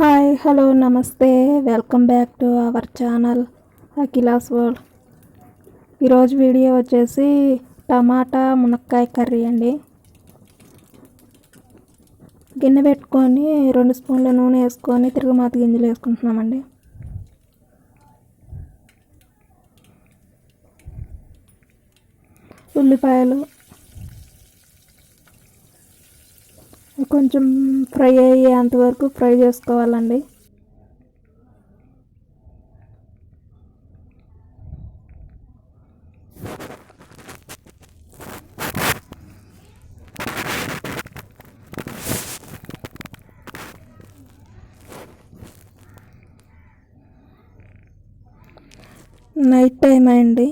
Hi hello నమస్తే. Welcome back to our channel Akhila's world. ఈరోజు video వచ్చేసి టమాటా మునక్కాయ కర్రీ అండి. గిన్నె పెట్టుకొని రెండు స్పూన్ల నూనె వేసుకొని తిరుగుమాత గింజలు వేసుకుంటున్నామండి. ఉల్లిపాయలు కొంచెం ఫ్రై అయ్యేంత వరకు ఫ్రై చేసుకోవాలండి. నైట్ టైం అండి.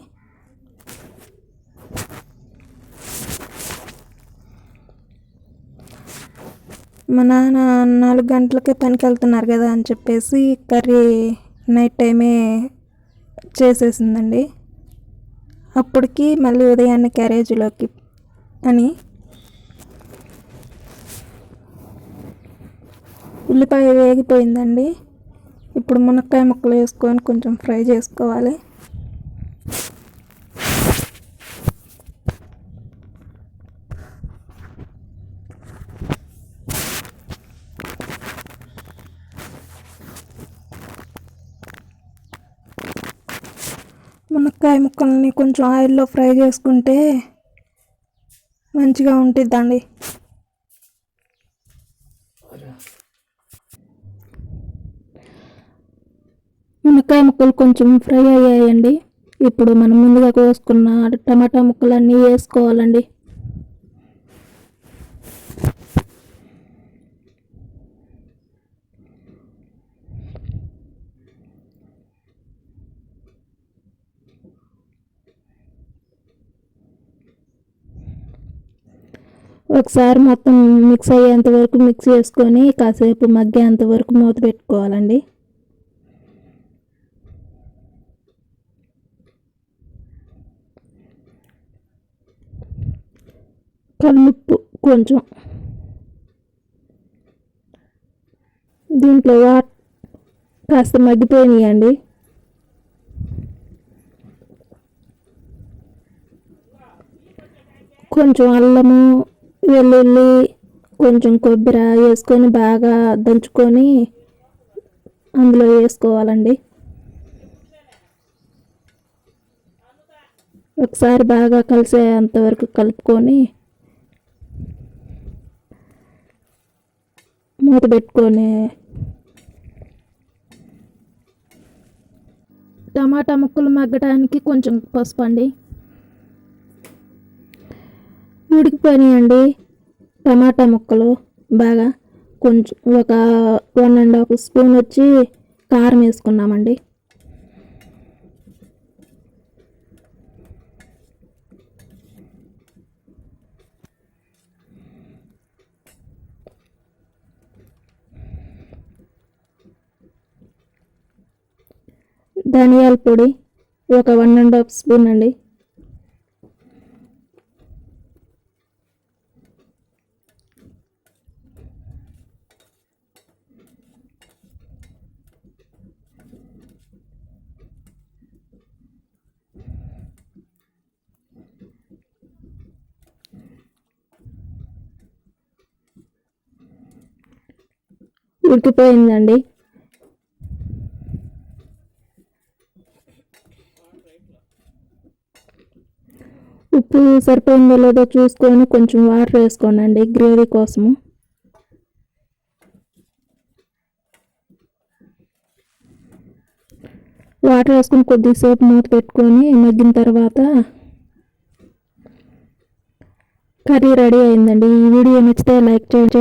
మా నాన్న నాలుగు గంటలకే పనికి వెళ్తున్నారు కదా అని చెప్పేసి కర్రీ నైట్ టైమే చేసేసిందండి. అప్పటికి మళ్ళీ ఉదయాన్నే క్యారేజీలోకి అని ఉల్లిపాయ వేగిపోయిందండి. ఇప్పుడు మునక్కాయ ముక్కలు వేసుకొని కొంచెం ఫ్రై చేసుకోవాలి. మునక్కాయ ముక్కల్ని కొంచెం ఆయిల్లో ఫ్రై చేసుకుంటే మంచిగా ఉంటుందండి మునక్కాయ ముక్కలు కొంచెం ఫ్రై అయ్యాయండి. ఇప్పుడు మనం ముందుగా కోసుకున్న టమాటా ముక్కలన్నీ వేసుకోవాలండి. ఒకసారి మొత్తం మిక్స్ అయ్యేంత వరకు మిక్స్ చేసుకొని కాసేపు మగ్గేంత వరకు మూత పెట్టుకోవాలండి. కల్లుప్పు కొంచెం. దీంట్లో వాట్ కాస్త మగ్గిపోయినాయండి. కొంచెం అల్లము వెల్లుల్లి కొంచెం కొబ్బరి వేసుకొని బాగా దంచుకొని అందులో వేసుకోవాలండి. ఒకసారి బాగా కలిసేంత వరకు కలుపుకొని మూత పెట్టుకొని టమాటా ముక్కలు మగ్గడానికి కొంచెం పసుపు అండి. ఉడికిపోయినాయండి టమాటా ముక్కలు బాగా కొంచెం ఒక వన్ అండ్ హాఫ్ స్పూన్ వచ్చి కారం వేసుకున్నామండి. ధనియాల పొడి ఒక వన్ అండ్ హాఫ్ స్పూన్ అండి. ఉడికిపోయిందండి. ఉప్పు సరిపోయిందో లేదో చూసుకొని కొంచెం వాటర్ వేసుకోనండి గ్రేవీ కోసము. వాటర్ వేసుకొని కొద్దిసేపు మూత పెట్టుకొని మగ్గిన తర్వాత కర్రీ రెడీ అయిందండి. ఈ వీడియో నచ్చితే లైక్ చేయండి